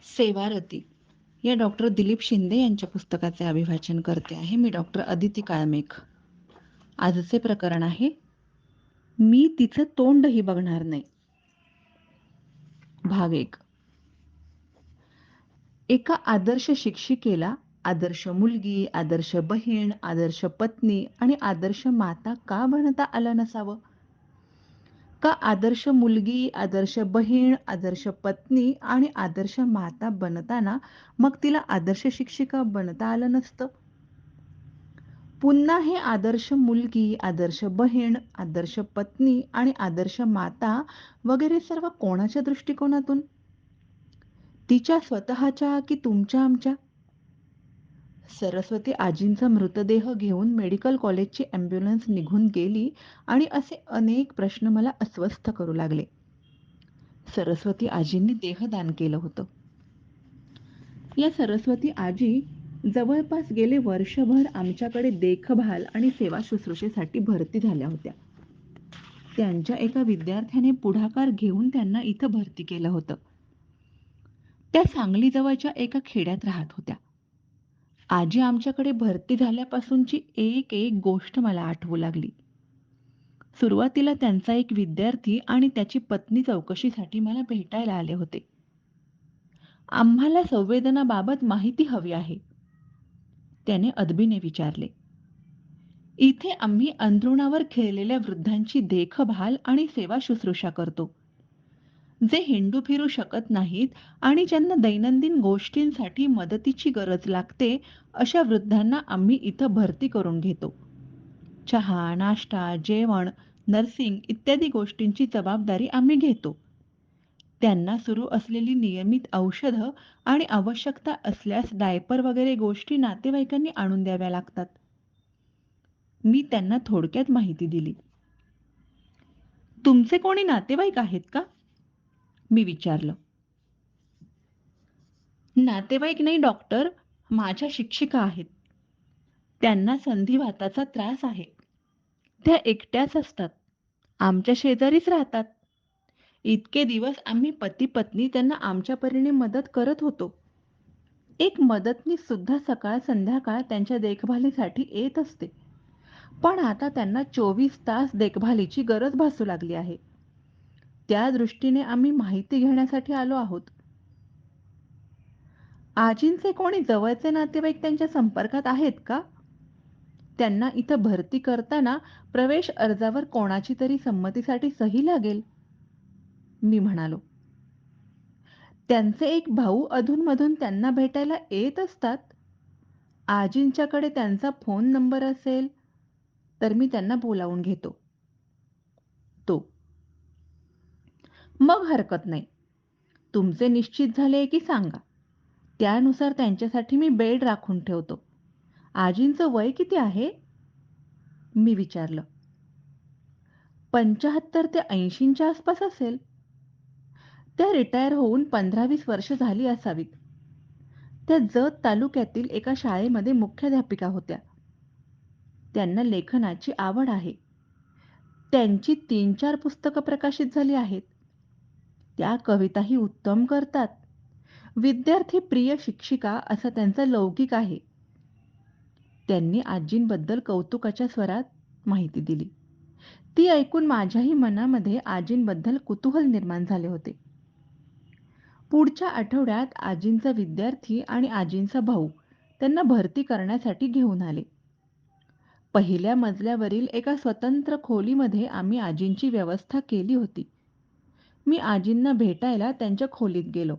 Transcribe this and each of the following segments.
सेवारती. या डॉक्टर दिलीप शिंदे यांच्या पुस्तकाचे अभिवाचन करते आहे. मी डॉक्टर अदिती काळमेघ. आजचे प्रकरण आहे मी तिचं तोंडही बघणार नाही. भाग एक. एका आदर्श शिक्षिकेला आदर्श मुलगी आदर्श बहीण आदर्श पत्नी आणि आदर्श माता का बनता आलं नसावं? का आदर्श मुलगी आदर्श बहीण आदर्श पत्नी आणि आदर्श माता बनताना मग तिला आदर्श शिक्षिका बनता आलं नसतं? पुन्हा हे आदर्श मुलगी आदर्श बहीण आदर्श पत्नी आणि आदर्श माता वगैरे सर्व कोणाच्या दृष्टिकोनातून? तिच्या स्वतःच्या की तुमच्या आमच्या? सरस्वती आजींचा मृतदेह घेऊन मेडिकल कॉलेजची ॲम्ब्युलन्स निघून गेली आणि असे अनेक प्रश्न मला अस्वस्थ करू लागले. सरस्वती आजींनी देहदान केलं होतं. या सरस्वती आजी जवळपास गेले वर्षभर आमच्याकडे देखभाल आणि सेवा शुश्रूषेसाठी भरती झाल्या होत्या. त्यांच्या एका विद्यार्थ्याने पुढाकार घेऊन त्यांना इथं भरती केलं होतं. त्या सांगली जवळच्या एका खेड्यात राहत होत्या. आजी आमच्याकडे भरती झाल्यापासूनची एक एक गोष्ट मला आठवू लागली. सुरुवातीला त्यांचा एक विद्यार्थी आणि त्याची पत्नी चौकशीसाठी मला भेटायला आले होते. आम्हाला संवेदनाबाबत माहिती हवी आहे. त्याने अदबीने विचारले. इथे आम्ही अंथरुणावर खेळलेल्या वृद्धांची देखभाल आणि सेवा शुश्रूषा करतो. जे हिंडू फिरू शकत नाहीत आणि ज्यांना दैनंदिन गोष्टींसाठी मदतीची गरज लागते अशा वृद्धांना आम्ही इथं भरती करून घेतो. चहा नाश्ता जेवण नर्सिंग इत्यादी गोष्टींची जबाबदारी आम्ही घेतो. त्यांना सुरू असलेली नियमित औषधं आणि आवश्यकता असल्यास डायपर वगैरे गोष्टी नातेवाईकांनी आणून द्याव्या लागतात. मी त्यांना थोडक्यात माहिती दिली. तुमचे कोणी नातेवाईक आहेत का? मी विचारलं. नातेवाईक नाही डॉक्टर. माझ्या शिक्षिका आहेत. त्यांना संधिवाताचा त्रास आहे. त्या एकट्याच असतात. आमच्या शेजारीच राहतात. इतके दिवस आम्ही पती पत्नी त्यांना आमच्या परीने मदत करत होतो. एक मदतनीस सुद्धा सकाळ संध्याकाळ त्यांच्या देखभालीसाठी येत असते. पण आता त्यांना चोवीस तास देखभालीची गरज भासू लागली आहे. त्या दृष्टीने आम्ही माहिती घेण्यासाठी आलो आहोत. आजींचे कोणी जवळचे नातेवाईक त्यांच्या संपर्कात आहेत का? त्यांना इथं भरती करताना प्रवेश अर्जावर कोणाची तरी संमतीसाठी सही लागेल? मी म्हणालो. त्यांचे एक भाऊ अधूनमधून त्यांना भेटायला येत असतात? आजींच्याकडे त्यांचा फोन नंबर असेल तर मी त्यांना बोलावून घेतो. तो मग हरकत नाही. तुमचे निश्चित झाले की सांगा. त्यानुसार त्यांच्यासाठी मी बेड राखून ठेवतो. आजींचं वय किती आहे? मी विचारलं. पंचाहत्तर ते ऐंशींच्या आसपास असेल. त्या रिटायर होऊन पंधरा वीस वर्ष झाली असावीत. त्या जत तालुक्यातील एका शाळेमध्ये मुख्याध्यापिका होत्या. त्यांना लेखनाची आवड आहे. त्यांची तीन चार पुस्तकं प्रकाशित झाली आहेत. त्या कविताही उत्तम करतात. विद्यार्थी प्रिय शिक्षिका असा त्यांचा लौकिक आहे. त्यांनी आजींबद्दल कौतुकाच्या स्वरात माहिती दिली. ती ऐकून माझ्याही मनामध्ये आजींबद्दल कुतूहल निर्माण झाले होते. पुढच्या आठवड्यात आजींचा विद्यार्थी आणि आजींचा भाऊ त्यांना भरती करण्यासाठी घेऊन आले. पहिल्या मजल्यावरील एका स्वतंत्र खोलीमध्ये आम्ही आजींची व्यवस्था केली होती. मी आजींना भेटायला त्यांच्या खोलीत गेलो.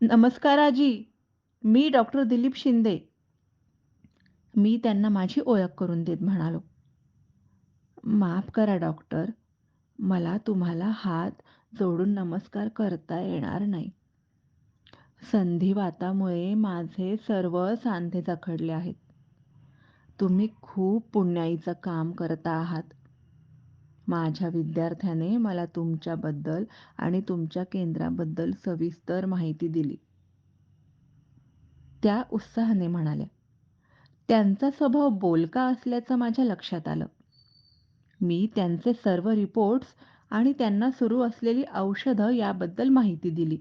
नमस्कार आजी मी डॉक्टर दिलीप शिंदे. मी त्यांना माझी ओळख करून देत म्हणालो. माफ करा डॉक्टर मला तुम्हाला हात जोडून नमस्कार करता येणार नाही. संधिवातामुळे माझे सर्व सांधे जखडले आहेत. तुम्ही खूप पुण्याईचं काम करता आहात. माझ्या विद्यार्थ्याने मला तुमच्याबद्दल आणि तुमच्या केंद्राबद्दल सविस्तर माहिती दिली त्या उत्साहाने म्हणाल्या त्यांचा स्वभाव बोलका असल्याचं माझ्या लक्षात आलं मी त्यांचे सर्व रिपोर्ट्स आणि त्यांना सुरू असलेली औषधं याबद्दल माहिती दिली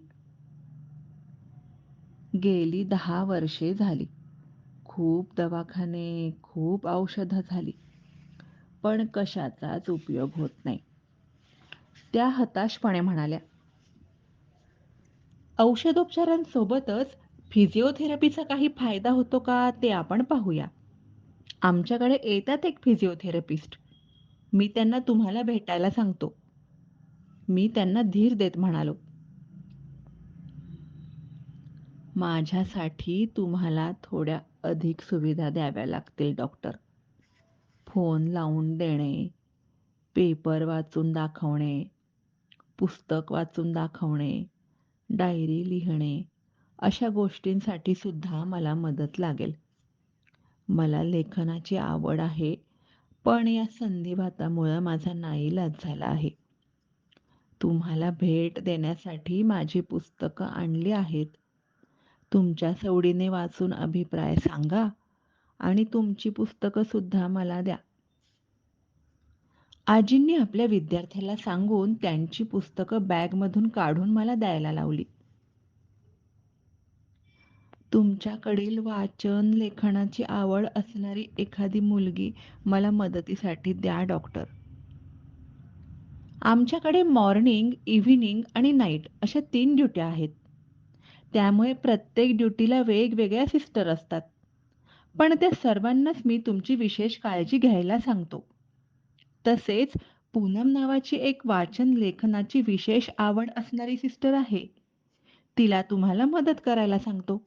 गेली दहा वर्षे झाली. खूप दवाखाने, खूप औषधं झाली. पण कशाचाच उपयोग होत नाही. त्या हताशपणे म्हणाल्या. औषधोपचारांसोबतच फिजिओथेरपीचा काही फायदा होतो का ते आपण पाहूया. आमच्याकडे येतात एक फिजिओथेरपिस्ट. मी त्यांना तुम्हाला भेटायला सांगतो. मी त्यांना धीर देत म्हणालो. माझ्यासाठी तुम्हाला थोड्या अधिक सुविधा द्याव्या लागतील डॉक्टर. फोन लावून देणे, पेपर वाचून दाखवणे, पुस्तक वाचून दाखवणे, डायरी लिहिणे अशा गोष्टींसाठी सुद्धा मला मदत लागेल. मला लेखनाची आवड आहे, पण या संधिवातामुळं माझा नाईलाज झाला आहे. तुम्हाला भेट देण्यासाठी माझी पुस्तकं आणली आहेत. तुमच्या सवडीने वाचून अभिप्राय सांगा आणि तुमची पुस्तकं सुद्धा मला द्या. आजींनी आपल्या विद्यार्थ्याला सांगून त्यांची पुस्तकं बॅगमधून काढून मला द्यायला लावली. तुमच्याकडील वाचन लेखनाची आवड असणारी एखादी मुलगी मला मदतीसाठी द्या डॉक्टर. आमच्याकडे मॉर्निंग, इव्हिनिंग आणि नाईट अशा तीन ड्युट्या आहेत. त्यामुळे प्रत्येक ड्युटीला वेगवेगळ्या सिस्टर असतात. पण त्या सर्वांनाच मी तुमची विशेष काळजी घ्यायला सांगतो. तसेच पूनम नावाची एक वाचन लेखनाची विशेष आवड असणारी सिस्टर आहे. तिला तुम्हाला मदत करायला सांगतो.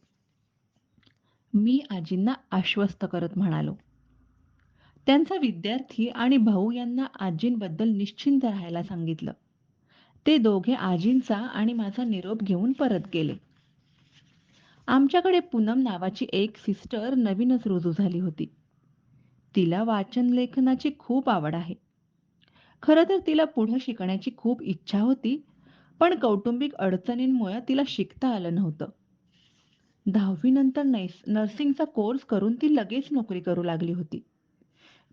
मी आजींना आश्वस्त करत म्हणालो. त्यांचा विद्यार्थी आणि भाऊ यांना आजींबद्दल निश्चिंत राहायला सांगितलं. ते दोघे आजींचा आणि माझा निरोप घेऊन परत गेले. आमच्याकडे पूनम नावाची एक सिस्टर नवीनच रुजू झाली होती. तिला वाचन लेखनाची खूप आवड आहे. खरं तर तिला पुढं शिकण्याची खूप इच्छा होती, पण कौटुंबिक अडचणींमुळे तिला शिकता आलं नव्हतं. दहावीनंतर नैस नर्सिंगचा कोर्स करून ती लगेच नोकरी करू लागली होती.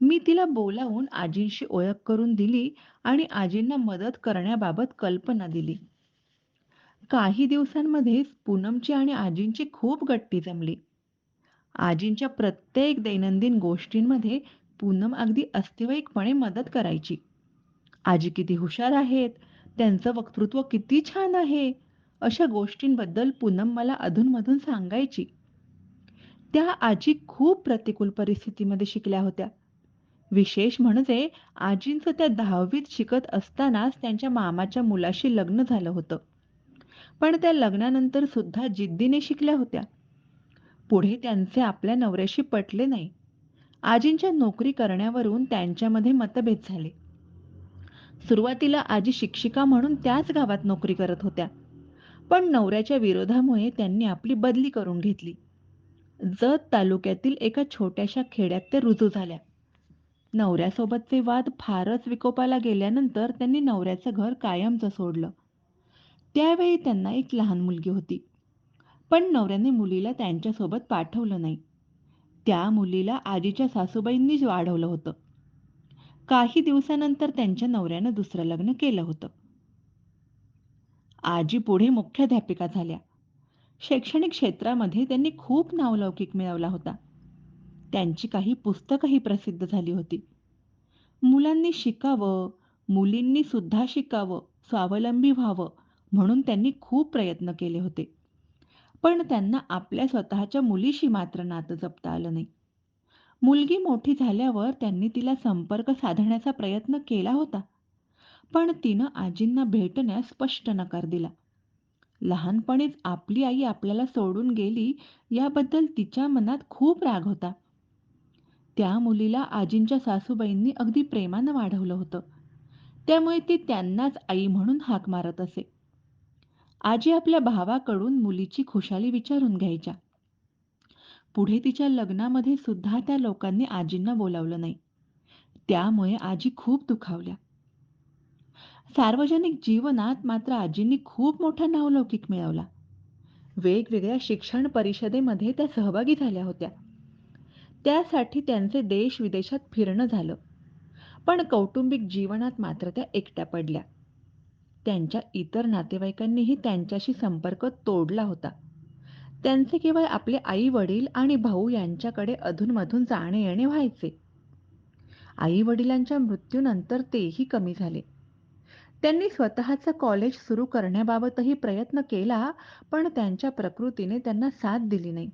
मी तिला बोलावून आजींशी ओळख करून दिली आणि आजींना मदत करण्याबाबत कल्पना दिली. काही दिवसांमध्येच पूनमची आणि आजींची खूप गट्टी जमली. आजींच्या प्रत्येक दैनंदिन गोष्टींमध्ये पूनम अगदी अस्तेवाईकपणे मदत करायची. आजी किती हुशार आहेत, त्यांचं वक्तृत्व किती छान आहे, अशा गोष्टींबद्दल पूनम मला अधूनमधून सांगायची. त्या आजी खूप प्रतिकूल परिस्थितीमध्ये शिकल्या होत्या. विशेष म्हणजे आजींचं त्या दहावीत शिकत असतानाच त्यांच्या मामाच्या मुलाशी लग्न झालं होतं. पण त्या लग्नानंतर सुद्धा जिद्दीने शिकल्या होत्या. पुढे त्यांचे आपल्या नवऱ्याशी पटले नाही. आजींच्या नोकरी करण्यावरून त्यांच्यामध्ये मतभेद झाले. सुरुवातीला आजी शिक्षिका म्हणून त्याच गावात नोकरी करत होत्या. पण नवऱ्याच्या विरोधामुळे त्यांनी आपली बदली करून घेतली. जत तालुक्यातील एका छोट्याशा खेड्यात त्या रुजू झाल्या. नवऱ्यासोबतचे वाद फारच विकोपाला गेल्यानंतर त्यांनी नवऱ्याचं घर कायमचं सोडलं. त्यावेळी त्यांना एक लहान मुलगी होती. पण नवऱ्याने मुलीला त्यांच्यासोबत पाठवलं नाही. त्या मुलीला आजीच्या सासूबाईंनीच वाढवलं होतं. काही दिवसानंतर त्यांच्या नवऱ्यानं दुसरं लग्न केलं होतं. आजी पुढे मुख्याध्यापिका झाल्या. शैक्षणिक क्षेत्रामध्ये त्यांनी खूप नावलौकिक मिळवला होता. त्यांची काही पुस्तकंही प्रसिद्ध झाली होती. मुलांनी शिकावं, मुलींनी सुद्धा शिकावं, स्वावलंबी व्हावं म्हणून त्यांनी खूप प्रयत्न केले होते. पण त्यांना आपल्या स्वतःच्या मुलीशी मात्र नातं जपता आलं नाही. मुलगी मोठी झाल्यावर त्यांनी तिला संपर्क साधण्याचा प्रयत्न केला होता. पण तिनं आजींना भेटण्यास स्पष्ट नकार दिला. लहानपणीच आपली आई आपल्याला सोडून गेली याबद्दल तिच्या मनात खूप राग होता. त्या मुलीला आजींच्या सासूबाईंनी अगदी प्रेमानं वाढवलं होतं. त्यामुळे ती त्यांनाच आई म्हणून हाक मारत असे. आजी आपल्या भावाकडून मुलीची खुशाली विचारून घ्यायच्या. पुढे तिच्या लग्नामध्ये सुद्धा त्या लोकांनी आजींना बोलावलं नाही. त्यामुळे आजी खूप दुखावल्या. सार्वजनिक जीवनात मात्र आजींनी खूप मोठा नावलौकिक मिळवला. वेगवेगळ्या शिक्षण परिषदेमध्ये त्या सहभागी झाल्या होत्या. त्यासाठी त्यांचे देश-विदेशात फिरणं झालं. पण कौटुंबिक जीवनात मात्र त्या एकट्या पडल्या. त्यांच्या इतर नातेवाईकांनीही त्यांच्याशी संपर्क तोडला होता. त्यांचे केवळ आपले आई-वडील आणि भाऊ यांच्याकडे अधूनमधून जाणे-येणे व्हायचे. आई-वडिलांच्या मृत्यूनंतर तेही कमी झाले. त्यांनी स्वतःचं कॉलेज सुरू करण्याबाबतही प्रयत्न केला, पण त्यांच्या प्रकृतीने त्यांना साथ दिली नाही.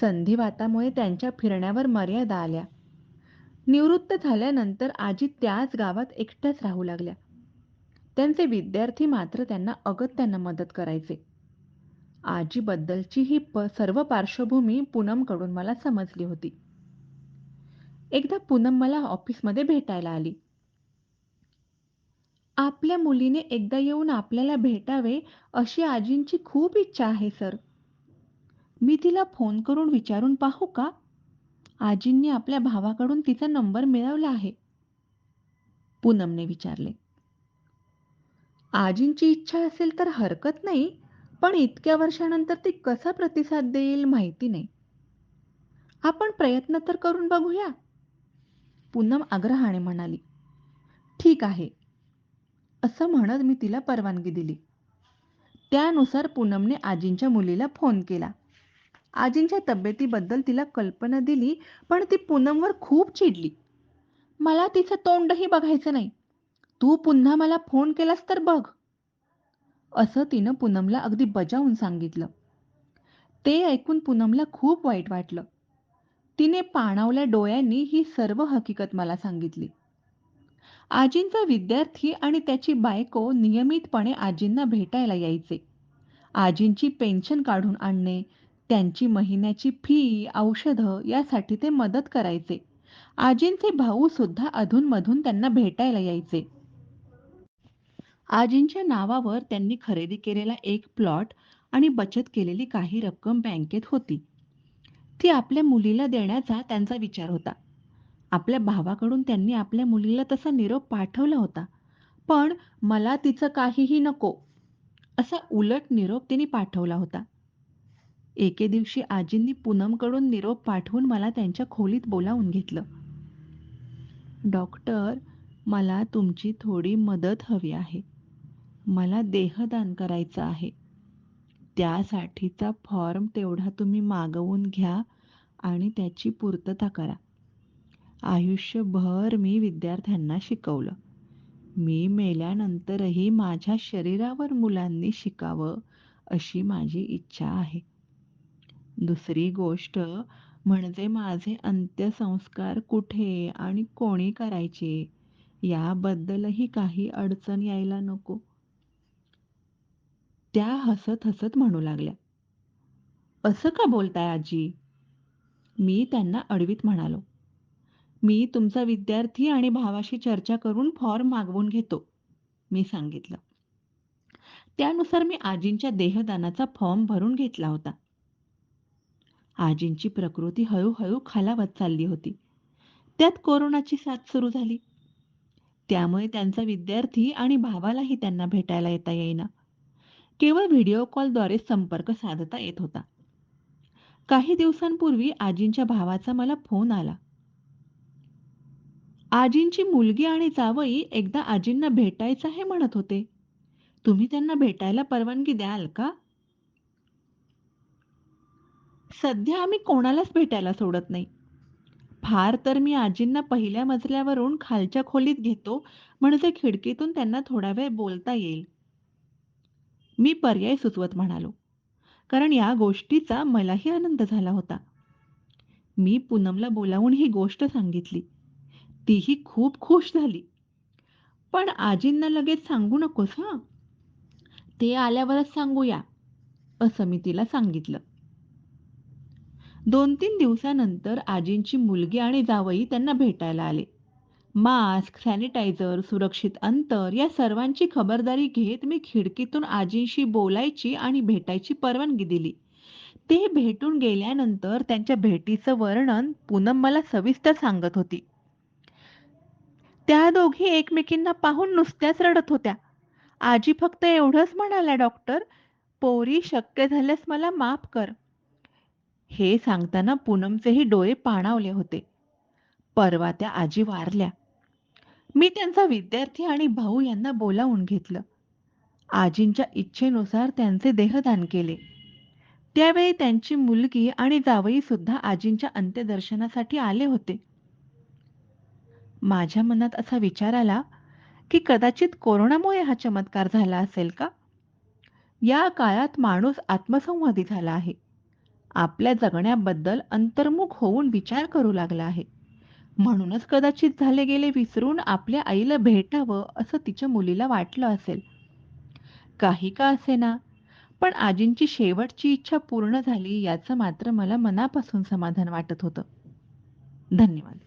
संधिवातामुळे त्यांच्या फिरण्यावर मर्यादा आल्या. निवृत्त झाल्यानंतर आजी त्याच गावात एकट्याच राहू लागल्या. त्यांचे विद्यार्थी मात्र त्यांना अगत्यानं मदत करायचे. आजीबद्दलची ही प सर्व पार्श्वभूमी पूनमकडून मला समजली होती. एकदा पूनम मला ऑफिसमध्ये भेटायला आली. आपल्या मुलीने एकदा येऊन आपल्याला भेटावे अशी आजींची खूप इच्छा आहे सर. मी तिला फोन करून विचारून पाहू का? आजींनी आपल्या भावाकडून तिचा नंबर मिळवला आहे. पूनमने विचारले. आजींची इच्छा असेल तर हरकत नाही, पण इतक्या वर्षानंतर ती कसा प्रतिसाद देईल माहिती नाही. आपण प्रयत्न तर करून बघूया. पूनम आग्रहाने म्हणाली. ठीक आहे. असं म्हणत मी तिला परवानगी दिली. त्यानुसार पूनमने आजींच्या मुलीला फोन केला. आजींच्या तब्येतीबद्दल तिला कल्पना दिली, पण ती पूनमवर खूप चिडली. मला तिचं तोंडही बघायचं नाही. तू पुन्हा मला फोन केलास तर बघ. असं तिनं पूनमला अगदी बजावून सांगितलं. ते ऐकून पूनमला खूप वाईट वाटलं. तिने पाणावल्या डोळ्यांनी ही सर्व हकीकत मला सांगितली. आजींचा विद्यार्थी आणि त्याची बायको नियमितपणे आजींना भेटायला यायचे. आजींची पेन्शन काढून आणणे, त्यांची महिन्याची फी, औषधं यासाठी ते मदत करायचे. आजींचे भाऊ सुद्धा अधूनमधून त्यांना भेटायला यायचे. आजींच्या नावावर त्यांनी खरेदी केलेला एक प्लॉट आणि बचत केलेली काही रक्कम बँकेत होती. ती आपल्या मुलीला देण्याचा त्यांचा विचार होता. आपल्या भावाकडून त्यांनी आपल्या मुलीला तसा निरोप पाठवला होता. पण मला तिचं काहीही नको, असा उलट निरोप तिने पाठवला होता. एके दिवशी आजींनी पूनमकडून निरोप पाठवून मला त्यांच्या खोलीत बोलावून घेतलं. डॉक्टर, मला तुमची थोडी मदत हवी आहे. मला देहदान करायचं आहे. त्यासाठीचा फॉर्म तेवढा तुम्ही मागवून घ्या आणि त्याची पूर्तता करा. आयुष्यभर मी विद्यार्थ्यांना शिकवलं. मी मेल्यानंतरही माझ्या शरीरावर मुलांनी शिकावं अशी माझी इच्छा आहे. दुसरी गोष्ट म्हणजे माझे अंत्यसंस्कार कुठे आणि कोणी करायचे याबद्दलही काही अडचण यायला नको. त्या हसत हसत म्हणू लागल्या. असं का बोलताय आजी? मी त्यांना अडवीत म्हणालो. मी तुमचा विद्यार्थी आणि भावाशी चर्चा करून फॉर्म मागवून घेतो, मी सांगितलं. त्यानुसार मी आजींच्या देहदानाचा फॉर्म भरून घेतला होता. आजींची प्रकृती हळूहळू खालावत चालली होती. त्यात कोरोनाची साथ सुरू झाली. त्यामुळे त्यांचा विद्यार्थी आणि भावालाही त्यांना भेटायला येता येईना. केवळ व्हिडिओ कॉलद्वारे संपर्क साधता येत होता. काही दिवसांपूर्वी आजींच्या भावाचा मला फोन आला. आजींची मुलगी आणि जावई एकदा आजींना भेटायचं आहे म्हणत होते. तुम्ही त्यांना भेटायला परवानगी द्याल का? सध्या आम्ही कोणालाच भेटायला सोडत नाही. फार तर मी आजींना पहिल्या मजल्यावरून खालच्या खोलीत घेतो, म्हणजे खिडकीतून त्यांना थोडा वेळ बोलता येईल. मी पर्याय सुचवत म्हणालो, कारण या गोष्टीचा मलाही आनंद झाला होता. मी पूनमला बोलावून ही गोष्ट सांगितली. तीही खूप खुश झाली. पण आजींना लगेच सांगू नकोस हां ते आल्यावरच सांगूया, असं मी तिला सांगितलं. दोन तीन दिवसानंतर आजींची मुलगी आणि जावई त्यांना भेटायला आले. मास्क, सॅनिटायझर, सुरक्षित अंतर या सर्वांची खबरदारी घेत मी खिडकीतून आजींशी बोलायची आणि भेटायची परवानगी दिली. ते भेटून गेल्यानंतर त्यांच्या भेटीचं वर्णन पूनम मला सविस्तर सांगत होती. त्या दोघी एकमेकींना पाहून नुसत्याच रडत होत्या. आजी फक्त एवढंच म्हणाल्या डॉक्टर, पोरी शक्य झाल्यास मला माफ कर. हे सांगताना पूनमचेही डोळे पाणावले होते. परवा त्या आजी वारल्या. मी त्यांचा विद्यार्थी आणि भाऊ यांना बोलावून घेतलं. आजींच्या इच्छेनुसार त्यांचे देहदान केले. त्यावेळी त्यांची मुलगी आणि जावई सुद्धा आजींच्या अंत्यदर्शनासाठी आले होते माझ्या मनात असा विचार आला की कदाचित कोरोनामुळे हा चमत्कार झाला असेल का या काळात माणूस आत्मसंवादी झाला आहे आपल्या जगण्याबद्दल अंतर्मुख होऊन विचार करू लागला आहे म्हणूनच कदाचित झाले गेले विसरून आपल्या आईला भेटावं असं तिच्या मुलीला वाटलं असेल. काही का असेना. पण आजींची शेवटची इच्छा पूर्ण झाली याचं मात्र मला मनापासून समाधान वाटत होतं. धन्यवाद.